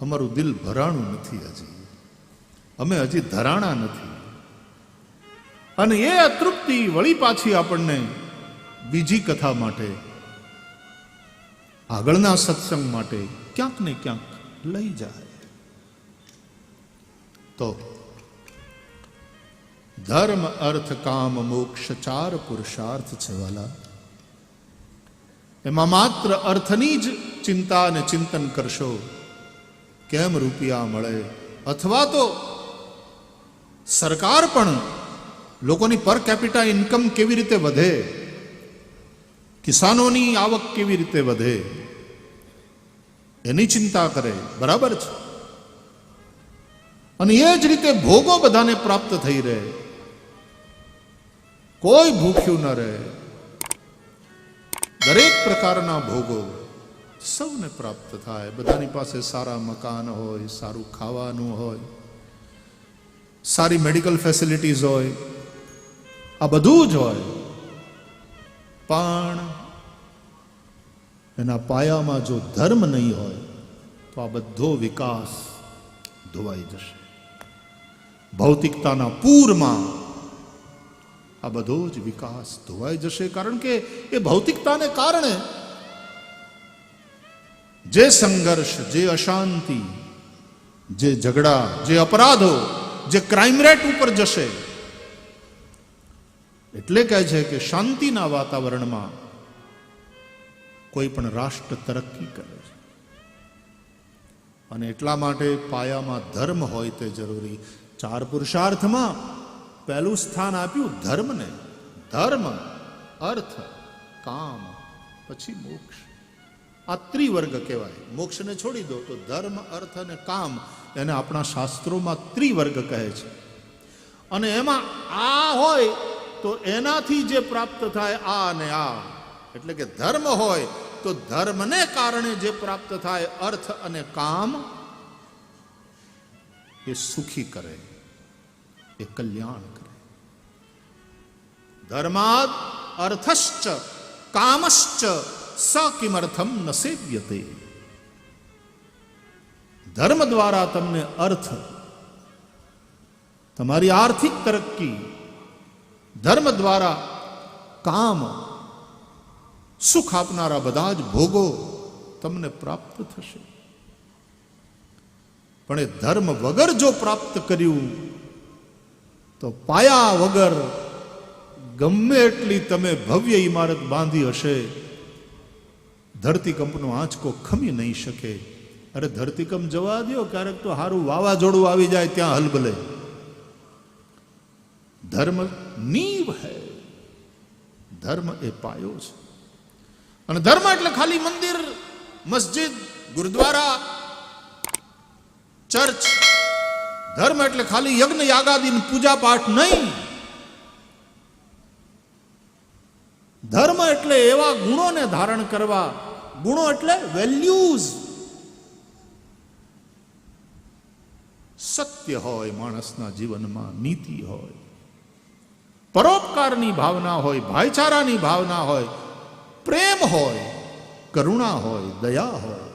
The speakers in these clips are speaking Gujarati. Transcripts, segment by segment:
અમારું દિલ ભરાણું નથી હજી. અમે હજી ધરાણા નથી. અને એ અતૃપ્તિ વળી પાછી આપણને બીજી કથા માટે, આગળના સત્સંગ માટે ક્યાંક ને ક્યાંક લઈ જાય. તો ધર્મ, અર્થ, કામ, મોક્ષ ચાર પુરુષાર્થ છે વાલા. એમાં માત્ર અર્થની જ ચિંતા અને ચિંતન કરશો કેમ રૂપિયા મળે? અથવા તો સરકાર પણ લોકોની પર કેપિટા ઇન્કમ કેવી રીતે વધે? કિસાનોની આવક કેવી રીતે વધે? એની ચિંતા કરે. બરાબર છે? અને એ જ રીતે ભોગો બધાને પ્રાપ્ત થઈ રહે. કોઈ ભૂખ્યું ન રહે. દરેક પ્રકારના ભોગો. સૌને પ્રાપ્ત થાય. બધાની પાસે સારા મકાન હોય, સારું ખાવાનું હોય, સારી મેડિકલ ફેસિલિટીઝ હોય, આ બધું જ હોય. પણ એના પાયામાં જો ધર્મ નહીં હોય, તો આ બધો વિકાસ ધોવાઈ જશે. ભૌતિકતાના પૂરમાં આ બધો જ વિકાસ ધોવાઈ જશે. કારણ કે એ ભૌતિકતાને કારણે જે સંઘર્ષ, જે અશાંતિ, જે ઝઘડા, જે અપરાધો, જે ક્રાઇમ રેટ ઉપર જશે, એટલે કહે છે કે શાંતિના વાતાવરણમાં કોઈ પણ રાષ્ટ્ર તરક્કી કરે છે. અને એટલા માટે પાયામાં ધર્મ હોય તે જરૂરી. ચાર પુરુષાર્થમાં પહેલું સ્થાન આપ્યું ધર્મને. ધર્મ, અર્થ, કામ, પછી મોક્ષ. આ ત્રિવર્ગ કહેવાય. મોક્ષને છોડી દો તો ધર્મ, અર્થ અને કામ એને આપણા શાસ્ત્રોમાં ત્રિવર્ગ કહે છે. અને એમાં આ હોય તો એનાથી જે પ્રાપ્ત થાય આ અને આ. એટલે કે ધર્મ હોય તો ધર્મને કારણે જે પ્રાપ્ત થાય અર્થ અને કામ, એ સુખી કરે, એ કલ્યાણ કરે. ધર્માદ અર્થશ્ચ, કામશ્ચ સ કિમર્થમ ન સેવ્યતે ધર્મ દ્વારા તમને અર્થ તમારી આર્થિક તરક્કી ધર્મ દ્વારા કામ સુખ આપનારા બધા જ ભોગો તમને પ્રાપ્ત થશે પણ એ ધર્મ વગર જો પ્રાપ્ત કર્યું તો પાયા વગર ગમે એટલી તમે ભવ્ય ઇમારત બાંધી હશે ધરતીકંપનો આંચકો ખમી નહીં શકે. અરે ધરતીકંપ જવા દો ક્યારેક તો સારું વાવાઝોડું આવી જાય ત્યાં હલબલે ધર્મ નીવ હૈ. ધર્મ એ પાયો છે. અને ધર્મ એટલે ખાલી મંદિર, મસ્જિદ, ગુરુદ્વારા, ચર્ચ. ધર્મ એટલે ખાલી યજ્ઞ યાગાદી પૂજા પાઠ નહીં. ધર્મ એટલે એવા ગુણોને ધારણ કરવા ગુણો એટલે વેલ્યુઝ સત્ય હોય માણસના જીવનમાં, નીતિ હોય, પરોપકારની ભાવના હોય, ભાઈચારાની ભાવના હોય, પ્રેમ હોય, કરુણા હોય, દયા હોય.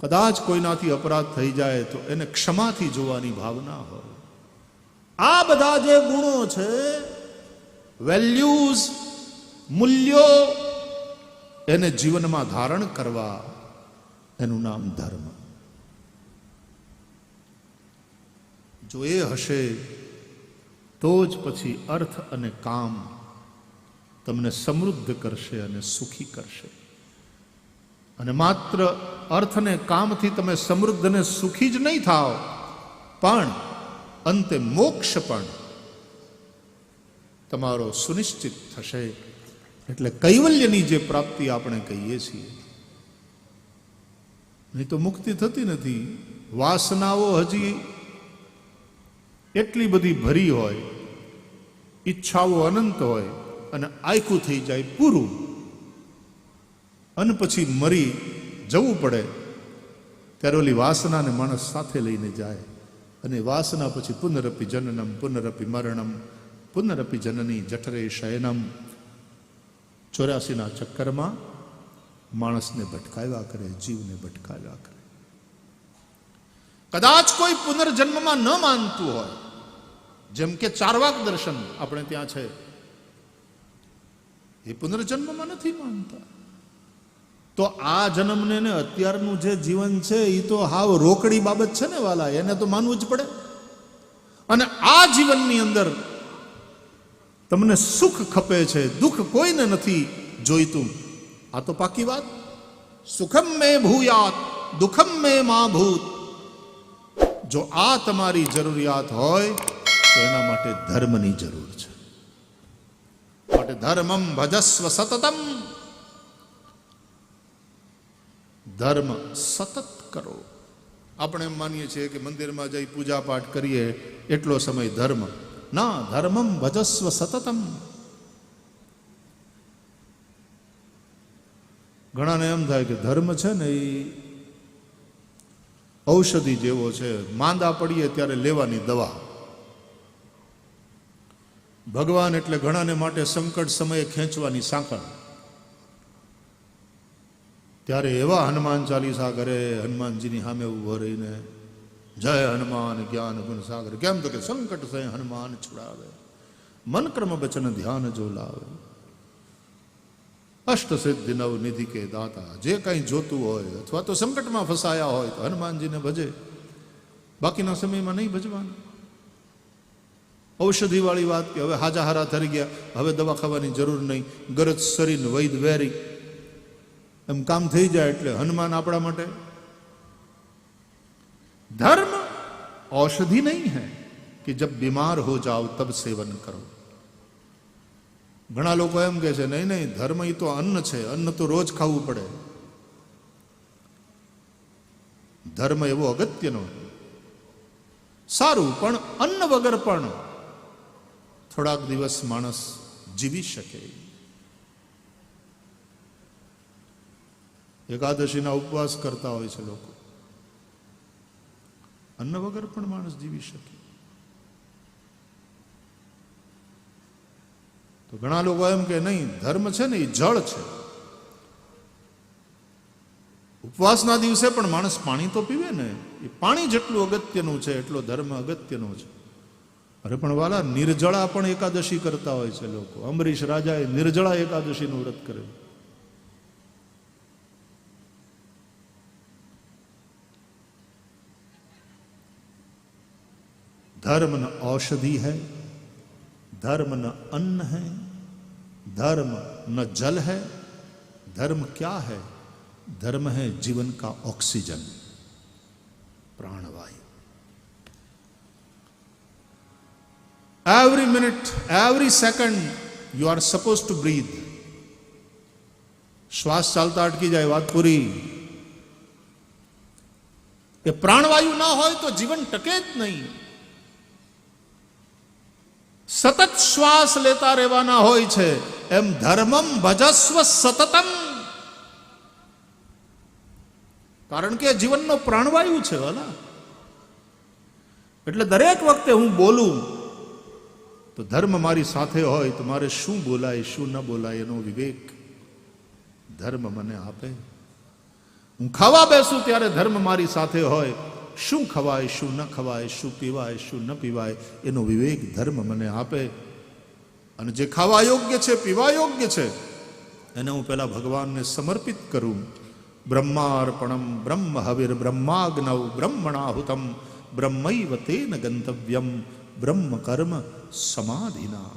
કદાચ કોઈનાથી અપરાધ થઈ જાય તો એને ક્ષમાથી જોવાની ભાવના હોય. આ બધા જે ગુણો છે વેલ્યુઝ મૂલ્યો એને જીવનમાં ધારણ કરવા એનું નામ ધર્મ. જો એ હશે, તો જ પછી અર્થ અને કામ તમને સમૃદ્ધ કરશે અને સુખી કરશે. અને માત્ર અર્થ અને કામથી તમે સમૃદ્ધ અને સુખી જ નહીં થાવ પણ અંતે મોક્ષ પણ તમારો સુનિશ્ચિત થશે. એટલે કૈવલ્યની જે પ્રાપ્તિ આપણે કહીએ છીએ, નહીં તો મુક્તિ થતી નથી. વાસનાઓ હજી એટલી બધી ભરી હોય, ઈચ્છાઓ અનંત હોય અને આયખું થઈ જાય પૂરું. અને પછી મરી જવું પડે, ત્યારે ઓલી વાસનાને માણસ સાથે લઈને જાય અને વાસના પછી પુનરપી જનનમ, પુનરપી મરણમ, પુનરપી જનની જઠરે શયનમ ચોર્યાસીના ચક્કરમાં માણસને ભટકાવ્યા કરે, જીવને ભટકાવ્યા કરે. કદાચ કોઈ પુનર્જન્મમાં ન માનતું હોય. જેમ કે ચારવાક દર્શન આપણે ત્યાં છે. એ પુનર્જન્મમાં નથી માનતા. તો આ જન્મને ને અત્યારનું જે જીવન છે એ તો હાવ રોકડી બાબત છે ને વાલા, એને તો માનવું જ પડે. અને આ જીવનની અંદર તમને સુખ ખપે છે, દુઃખ કોઈને નથી જોઈતું. આ તો પાકી વાત. સુખમ મે ભૂયાત, દુઃખમ મે મા ભૂત. જો આ તમારી જરૂરિયાત હોય, તો એના માટે ધર્મની જરૂર છે. માટે ધર્મમ ભજસ્વ સતતમ. ધર્મ સતત કરો. આપણે એમ માનીએ છીએ કે મંદિરમાં જઈ પૂજા પાઠ કરીએ, એટલો સમય ધર્મ ના ધર્મમ ભજસ્વ સતતમ ઘણાને એમ થાય કે ધર્મ છે ને એ ઔષધિ જેવો છે. માંદા પડીએ ત્યારે લેવાની દવા. ભગવાન એટલે ઘણાને માટે સંકટ સમયે ખેંચવાની સાંકળ. ત્યારે એવા હનુમાન ચાલીસા કરે, હનુમાનજીની સામે ઊભો રહીને જય હનુમાન જ્ઞાન ગુણ સાગર, કેમ તો કે સંકટ સે હનુમાન છુડાવે. મન કર્મ વચન ધ્યાન જો લાવે. અષ્ટ સિદ્ધિ નવ નિધિ કે દાતા, જે કંઈ જોતું હોય અથવા તો સંકટમાં ફસાયા હોય તો હનુમાનજીને ભજે. બાકીના સમયમાં નહીં ભજવાનું. ઔષધિવાળી વાત કે હવે હાજા હારા થઈ ગયા, હવે દવા ખાવાની જરૂર નહીં, ગરજ શરીર વૈદ વેરી. એમ કામ થઈ જાય એટલે હનુમાન આપણા માટે धर्म औषधि नहीं है कि जब बीमार हो जाओ तब सेवन करो ઘણા લોકો એમ કહે છે નહીં નહીં ધર્મ એ તો અન્ન છે અન્ન તો રોજ ખાવું પડે ધર્મ એવો અગત્યનો સારું પણ અન્ન વગર પણ થોડાક દિવસ માણસ જીવી શકે એકાદશીના ઉપવાસ કરતા હોય છે લોકો અન્ન વગર પણ માણસ જીવી શકે. તો ઘણા લોકો એમ કે નહીં, ધર્મ છે ને એ જળ છે. ઉપવાસના દિવસે પણ માણસ પાણી તો પીવે ને, એ પાણી જેટલું અગત્યનું છે, એટલો ધર્મ અગત્યનો છે. અરે પણ વાલા, નિર્જળા પણ એકાદશી કરતા હોય છે લોકો. અમરીશ રાજાએ નિર્જળા એકાદશીનું વ્રત કરેલું. धर्म न औषधि है, धर्म न अन्न है, धर्म न जल है, धर्म क्या है? धर्म है जीवन का ऑक्सीजन, प्राणवायु। Every minute every second you are suppose to breathe श्वास चलता अटकी जाए, बात पूरी। प्राणवायु ना हो तो जीवन टकेत नहीं। સતત શ્વાસ લેતા રહેવાના હોય છે. એમ ધર્મમ ભજસ્વ સતતમ. કારણ કે જીવનનો પ્રાણવાયુ છે વાલા એટલે દરેક વખતે હું બોલું, તો ધર્મ મારી સાથે હોય, તો મારે શું બોલાય, શું ન બોલાય, એનો વિવેક ધર્મ મને આપે. હું ખાવા બેસું ત્યારે ધર્મ મારી સાથે હોય શું ખવાય, શું ન ખવાય, શું પીવાય, શું ન પીવાય, એનો વિવેક ધર્મ મને આપે. અને જે ખાવા યોગ્ય છે, પીવા યોગ્ય છે, એને હું પહેલાં ભગવાનને સમર્પિત કરું. બ્રહ્માર્પણમ બ્રહ્મ હવિર બ્રહ્માગ્નવ બ્રહ્મણાહુતમ બ્રહ્મૈવ તેન ગંતવ્યમ બ્રહ્મ કર્મ સમાધિના.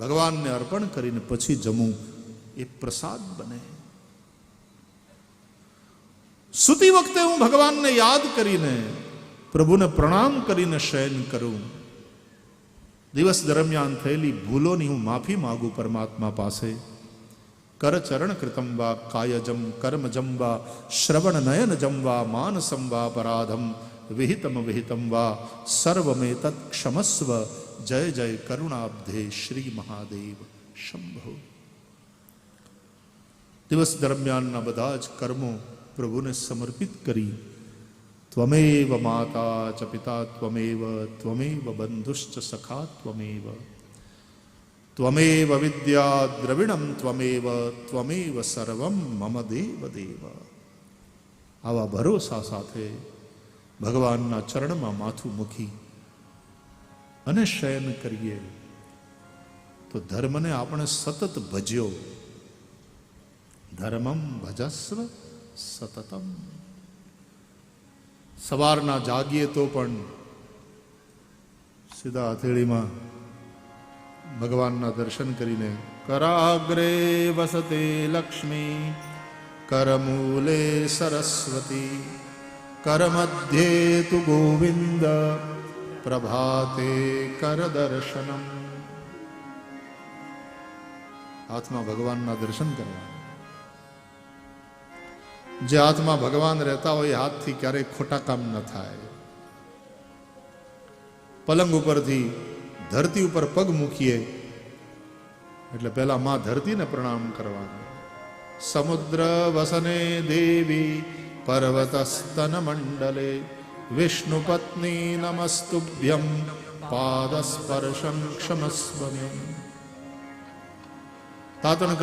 ભગવાનને અર્પણ કરીને પછી જમું એ પ્રસાદ બને. સૂતી વખતે હું ભગવાનને યાદ કરીને, પ્રભુને પ્રણામ કરીને શયન કરું. દિવસ દરમિયાન થયેલી ભૂલોની હું માફી માગું પરમાત્મા પાસે. કરચરણ કૃતમ વા, કાયજમ કર્મજમ વા, શ્રવણ નયન જમ વા, માનસમ વા, પરાધમ વિહિતમ વિહિતમ વા, સર્વમે તત્ ક્ષમસ્વ, જય જય કરુણાબ્ધે શ્રી મહાદેવ શંભો. દિવસ દરમિયાનના બધા જ કર્મો પ્રભુને સમર્પિત કરી. ત્વમેવ માતા ચ પિતા ત્વમેવ ત્વમેવ બંધુશ્ચ સખા ત્વમેવ. ત્વમેવ વિદ્યા દ્રવિણમ ત્વમેવ ત્વમેવ સર્વમ મમ દેવ દેવ. આવા ભરોસા સાથે ભગવાનના ચરણમાં માથું મૂકી અને શયન કરીએ. તો ધર્મને આપણે સતત ભજ્યો. ધર્મમ ભજસ્વ સતતમ. સવારના જાગીએ તો પણ સીધા હથેળીમાં ભગવાનના દર્શન કરીને કરાગ્રે વસતે લક્ષ્મી, કરમૂલે સરસ્વતી, કરમધ્યે તુ ગોવિંદ, પ્રભાતે કર દર્શનમ. હાથમાં ભગવાનના દર્શન કરવા. જે હાથમાં ભગવાન રહેતા હોય હાથથી ક્યારેય ખોટા કામ ન થાય. પલંગ ઉપરથી ધરતી ઉપર પગ મૂકીએ, એટલે પહેલા માં ધરતીને પ્રણામ કરવાનું. સમુદ્ર વસને દેવી પર્વતસ્તન મંડલે, વિષ્ણુ પત્ની નમસ્તુભ્યમ પાદસ્પર્શમ ક્ષમસ્વ તાતણ